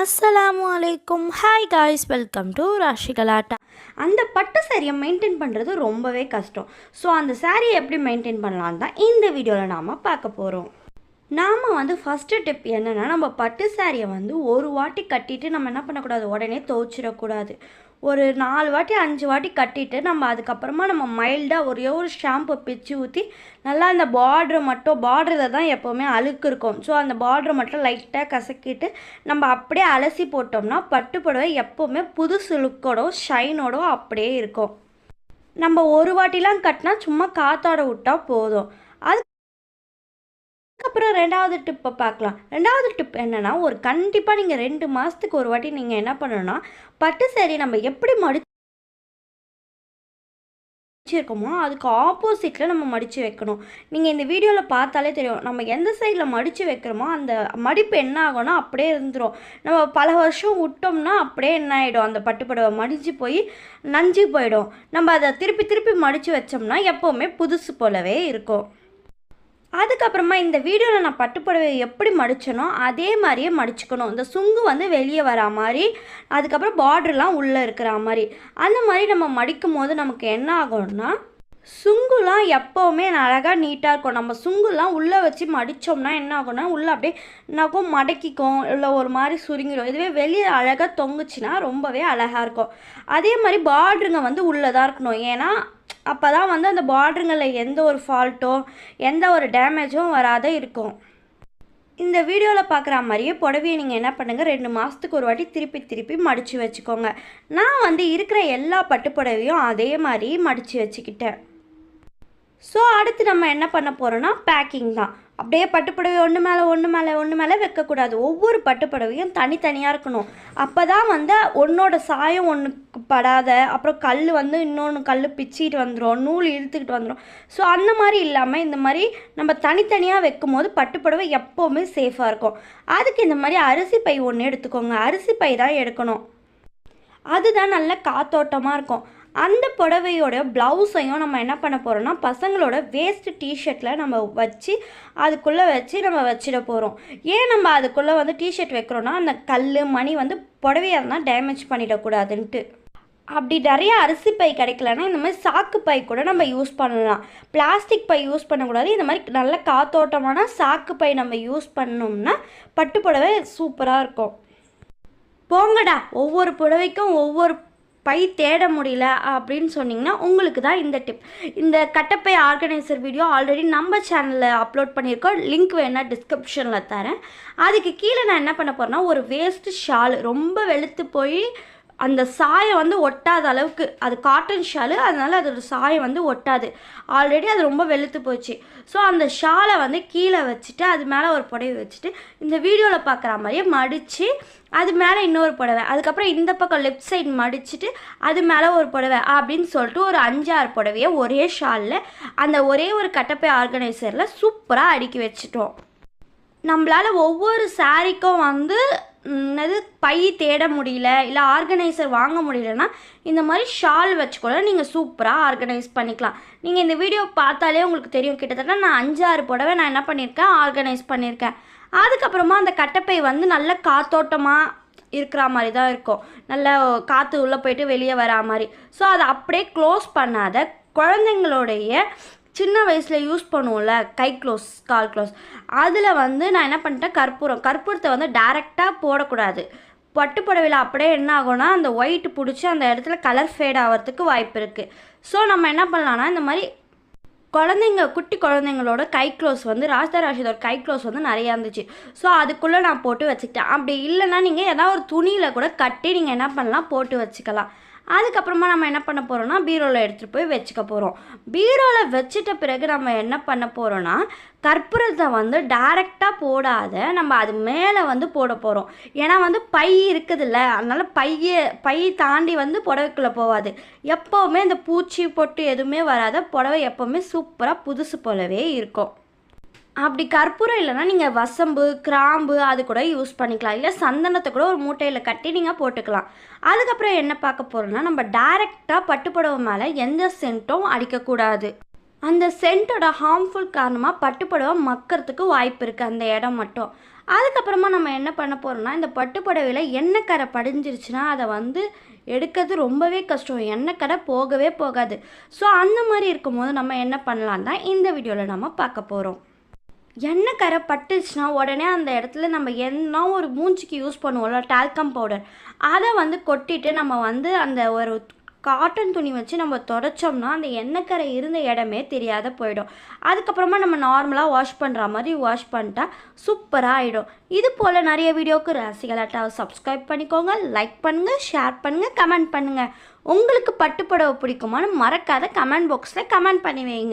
அஸ்ஸலாமு அலைக்கும் hi guys welcome to Rashi Galatta அந்த பட்டு சாரியை மெயின்டைன் பண்ணுறது ரொம்பவே கஷ்டம். ஸோ அந்த சாரியை எப்படி மெயின்டைன் பண்ணலாம் தான் இந்த வீடியோவில் நாம் பார்க்க போகிறோம் நாம் வந்து ஃபஸ்ட்டு டிப் என்னென்னா நம்ம பட்டு சாரியை வந்து ஒரு வாட்டி கட்டிட்டு நம்ம என்ன பண்ணக்கூடாது? உடனே துவைச்சிடக்கூடாது. ஒரு நாலு வாட்டி அஞ்சு வாட்டி கட்டிட்டு நம்ம அதுக்கப்புறமா நம்ம மைல்டாக ஒரே ஒரு ஷாம்பு பிச்சு ஊற்றி நல்லா அந்த பார்ட்ரு மட்டும் பார்டரில் தான் எப்போவுமே அழுக்கு இருக்கும். ஸோ அந்த பார்ட்ரு மட்டும் லைட்டாக கசக்கிட்டு நம்ம அப்படியே அலசி போட்டோம்னா பட்டு புடவை எப்போவுமே புதுசு லுக்கோட ஷைனோட அப்படியே இருக்கும். நம்ம ஒரு வாட்டிலாம் கட்டினா சும்மா காத்தாட விட்டால் போதும். அதுக்கப்புறம் ரெண்டாவது டிப்பை பார்க்கலாம். ரெண்டாவது டிப் என்னென்னா ஒரு கண்டிப்பாக நீங்கள் ரெண்டு மாதத்துக்கு ஒரு வாட்டி நீங்கள் என்ன பண்ணணும்னா பட்டு சேரீ நம்ம எப்படி மடிச்சு இருக்கோமோ அதுக்கு ஆப்போசிட்டில் நம்ம மடித்து வைக்கணும். நீங்கள் இந்த வீடியோவில் பார்த்தாலே தெரியும். நம்ம எந்த சைடில் மடித்து வைக்கிறோமோ அந்த மடிப்பு என்ன ஆகும்னா அப்படியே இருந்துடும் நம்ம பல வருஷம் விட்டோம்னா அப்படியே என்ன ஆகிடும் அந்த பட்டுப்படவை மடிஞ்சு போய் நஞ்சு போயிடும். நம்ம அதை திருப்பி திருப்பி மடித்து வச்சோம்னா எப்போவுமே புதுசு போலவே இருக்கும். அதுக்கப்புறமா இந்த வீடியோவில் நான் பட்டுப்புடவை எப்படி மடித்தனோ அதே மாதிரியே மடிச்சுக்கணும். இந்த சுங்கு வந்து வெளியே வரா மாதிரி அதுக்கப்புறம் பார்டர்லாம் உள்ளே இருக்கிற மாதிரி. அந்த மாதிரி நம்ம மடிக்கும் போது நமக்கு என்ன ஆகும்னா சுங்குலாம் எப்போவுமே அழகாக நீட்டாக இருக்கும். நம்ம சுங்குலாம் உள்ளே வச்சு மடித்தோம்னா என்ன ஆகும்னா உள்ளே அப்படியே நகம் மடக்கிக்கும் இல்லை ஒரு மாதிரி சுருங்கிடும் இதுவே வெளியே அழகாக தொங்குச்சுன்னா ரொம்பவே அழகாக இருக்கும். அதே மாதிரி பார்டருங்க வந்து உள்ளே தான் இருக்கணும். ஏன்னா அப்போ தான் வந்து அந்த பார்டருங்களில் எந்த ஒரு ஃபால்ட்டோ எந்த ஒரு டேமேஜும் வராத இருக்கும். இந்த வீடியோவில் பார்க்குற மாதிரியே புடவையை நீங்கள் என்ன பண்ணுங்கள் ரெண்டு மாதத்துக்கு ஒரு வாட்டி திருப்பி திருப்பி மடித்து வச்சுக்கோங்க. நான் வந்து இருக்கிற எல்லா பட்டு புடவையும் அதே மாதிரி மடித்து வச்சுக்கிட்டேன். ஸோ அடுத்து நம்ம என்ன பண்ண போகிறோன்னா பேக்கிங் தான். அப்படியே பட்டுப்புடவை ஒன்று மேலே ஒன்று மேலே ஒன்று மேலே வைக்கக்கூடாது. ஒவ்வொரு பட்டுப்புடவையும் தனித்தனியாக இருக்கணும். அப்போ தான் வந்து ஒன்றோட சாயம் ஒன்றுக்கு படாத அப்புறம் கல் வந்து இன்னொன்று கல் பிச்சிட்டு வந்துடும் நூல் இழுத்துக்கிட்டு வந்துடும் ஸோ அந்த மாதிரி இல்லாமல் இந்த மாதிரி நம்ம தனித்தனியாக வைக்கும் போது பட்டுப்புடவை எப்போவுமே சேஃபாக இருக்கும். அதுக்கு இந்த மாதிரி அரிசி பை ஒன்று எடுத்துக்கோங்க. அரிசி பை தான் எடுக்கணும். அதுதான் நல்ல காத்தோட்டமாக இருக்கும். அந்த புடவையோட ப்ளவுஸையும் நம்ம என்ன பண்ண போகிறோம்னா பசங்களோட வேஸ்ட் டிஷர்ட்டில் நம்ம வச்சு அதுக்குள்ளே வச்சு நம்ம வச்சிட போகிறோம் ஏன் நம்ம அதுக்குள்ளே வந்து டிஷர்ட் வைக்கிறோன்னா அந்த கல் மணி வந்து புடவையாக இருந்தால் டேமேஜ் பண்ணிடக்கூடாதுன்ட்டு. அப்படி நிறைய அரிசி பை கிடைக்கலன்னா இந்த மாதிரி சாக்கு பை கூட நம்ம யூஸ் பண்ணலாம். பிளாஸ்டிக் பை யூஸ் பண்ணக்கூடாது. இந்த மாதிரி நல்ல காத்தோட்டமான சாக்கு பை நம்ம யூஸ் பண்ணோம்னா பட்டு புடவை சூப்பராக இருக்கும். போங்கடா. ஒவ்வொரு புடவைக்கும் ஒவ்வொரு பை தேட முடியல அப்படின்னு சொன்னீங்கன்னா உங்களுக்கு தான் இந்த டிப் இந்த கட்டப்பை ஆர்கனைசர் வீடியோ ஆல்ரெடி நம்ம சேனலில் அப்லோட் பண்ணியிருக்கோம். லிங்க் வேணால் டிஸ்கிரிப்ஷனில் தரேன். அதுக்கு கீழே நான் என்ன பண்ண போகிறேன்னா ஒரு வேஸ்ட் ஷால் ரொம்ப வெளுத்து போய் அந்த சாயம் வந்து ஒட்டாத அளவுக்கு அது காட்டன் ஷாலு அதனால் அதோட சாயம் வந்து ஒட்டாது. ஆல்ரெடி அது ரொம்ப வெளுத்து போச்சு. ஸோ அந்த ஷாலை வந்து கீழே வச்சுட்டு அது மேலே ஒரு புடவை வச்சுட்டு இந்த வீடியோவில் பார்க்குற மாதிரியே மடித்து அது மேலே இன்னொரு புடவை. அதுக்கப்புறம் இந்த பக்கம் லெஃப்ட் சைடு மடிச்சுட்டு அது மேலே ஒரு புடவை அப்படின்னு சொல்லிட்டு ஒரு அஞ்சாறு புடவையை ஒரே ஷாலில் அந்த ஒரே ஒரு கட்டப்பை ஆர்கனைசரில் சூப்பராக அடுக்கி வச்சுட்டோம். நம்மளால் ஒவ்வொரு சாரீக்கும் வந்து என்னது பை தேட முடியல இல்லை ஆர்கனைசர் வாங்க முடியலன்னா இந்த மாதிரி ஷால் வச்சு கூட நீங்கள் சூப்பராக ஆர்கனைஸ் பண்ணிக்கலாம். நீங்கள் இந்த வீடியோ பார்த்தாலே உங்களுக்கு தெரியும். கிட்டத்தட்ட நான் அஞ்சாறு புடவை நான் என்ன பண்ணியிருக்கேன்? ஆர்கனைஸ் பண்ணியிருக்கேன். அதுக்கப்புறமா அந்த கட்டப்பை வந்து நல்ல காத்தோட்டமாக இருக்கிற மாதிரி தான் இருக்கும். நல்ல காற்று உள்ளே போயிட்டு வெளியே வரா மாதிரி. ஸோ அதை அப்படியே க்ளோஸ் பண்ணாத குழந்தைங்களுடைய சின்ன வயசில் யூஸ் பண்ணுவோம்ல கை க்ளோஸ் கால் க்ளோஸ். அதில் வந்து நான் என்ன பண்ணிட்டேன்? கற்பூரம். கற்பூரத்தை வந்து டைரெக்டாக போடக்கூடாது. பட்டு புடவையில் அப்படியே என்ன ஆகும்னா அந்த ஒயிட் பிடிச்சி அந்த இடத்துல கலர் ஃபேட் ஆகிறதுக்கு வாய்ப்பு இருக்குது ஸோ நம்ம என்ன பண்ணலான்னா இந்த மாதிரி குழந்தைங்க குட்டி குழந்தைங்களோட கை க்ளோஸ் வந்து ராஜதா ராஷிதோட கை க்ளோஸ் வந்து நிறையா இருந்துச்சு. ஸோ அதுக்குள்ளே நான் போட்டு வச்சுக்கிட்டேன். அப்படி இல்லைன்னா நீங்கள் ஏதாவது ஒரு துணியில் கூட கட்டி நீங்கள் என்ன பண்ணலாம்? போட்டு வச்சுக்கலாம். அதுக்கப்புறமா நம்ம என்ன பண்ண போகிறோம்னா பீரோவில் எடுத்துகிட்டு போய் வச்சுக்க போகிறோம் பீரோவில் வச்சுட்ட பிறகு நம்ம என்ன பண்ண போகிறோன்னா கற்பூரத்தை வந்து டைரெக்டாக போடாத நம்ம அது மேலே வந்து போட போகிறோம் ஏன்னா வந்து பை இருக்குதுல்ல அதனால் பையை பை தாண்டி வந்து புடவைக்குள்ளே போகாது எப்போவுமே இந்த பூச்சி பொட்டு எதுவுமே வராத புடவை எப்போவுமே சூப்பராக புதுசு போலவே இருக்கும். அப்படி கற்பூரம் இல்லைன்னா நீங்கள் வசம்பு கிராம்பு அது கூட யூஸ் பண்ணிக்கலாம். இல்லை சந்தனத்தை கூட ஒரு மூட்டையில் கட்டி நீங்கள் போட்டுக்கலாம். அதுக்கப்புறம் என்ன பார்க்க போகிறோம்னா நம்ம டைரெக்டாக பட்டுப்புடவை மேலே எந்த சென்ட்டும் அடிக்கக்கூடாது. அந்த சென்ட்டோட ஹார்ம்ஃபுல் காரணமாக பட்டுப்புடவை மக்கிறதுக்கு வாய்ப்பு இருக்குது அந்த இடம் மட்டும். அதுக்கப்புறமா நம்ம என்ன பண்ண போகிறோம்னா இந்த பட்டு புடவையில் எண்ணெய் கரை படிஞ்சிருச்சுன்னா அதை வந்து எடுக்கிறது ரொம்பவே கஷ்டம். எண்ணெய் கடை போகவே போகாது. ஸோ அந்த மாதிரி இருக்கும்போது நம்ம என்ன பண்ணலான் தான் இந்த வீடியோவில் நம்ம பார்க்க போகிறோம் எண்ணெய் கரை பட்டுச்சுன்னா உடனே அந்த இடத்துல நம்ம என்ன ஒரு மூஞ்சிக்கு யூஸ் பண்ணுவோம்ல டால்கம் பவுடர் அதை வந்து கொட்டிட்டு நம்ம வந்து அந்த ஒரு காட்டன் துணி வச்சு நம்ம தொடச்சோம்னா அந்த எண்ணெய் கரை இருந்த இடமே தெரியாத போயிடும். அதுக்கப்புறமா நம்ம நார்மலாக வாஷ் பண்ணுற மாதிரி வாஷ் பண்ணிட்டா சூப்பராக ஆகிடும் இது போல் நிறைய வீடியோவுக்கு ரசிகலாட்டாவை சப்ஸ்கிரைப் பண்ணிக்கோங்க லைக் பண்ணுங்கள் ஷேர் பண்ணுங்கள் கமெண்ட் பண்ணுங்கள் உங்களுக்கு பட்டுப்புடவை பிடிக்குமான்னு மறக்காத கமெண்ட் பாக்ஸில் கமெண்ட் பண்ணி வைங்க.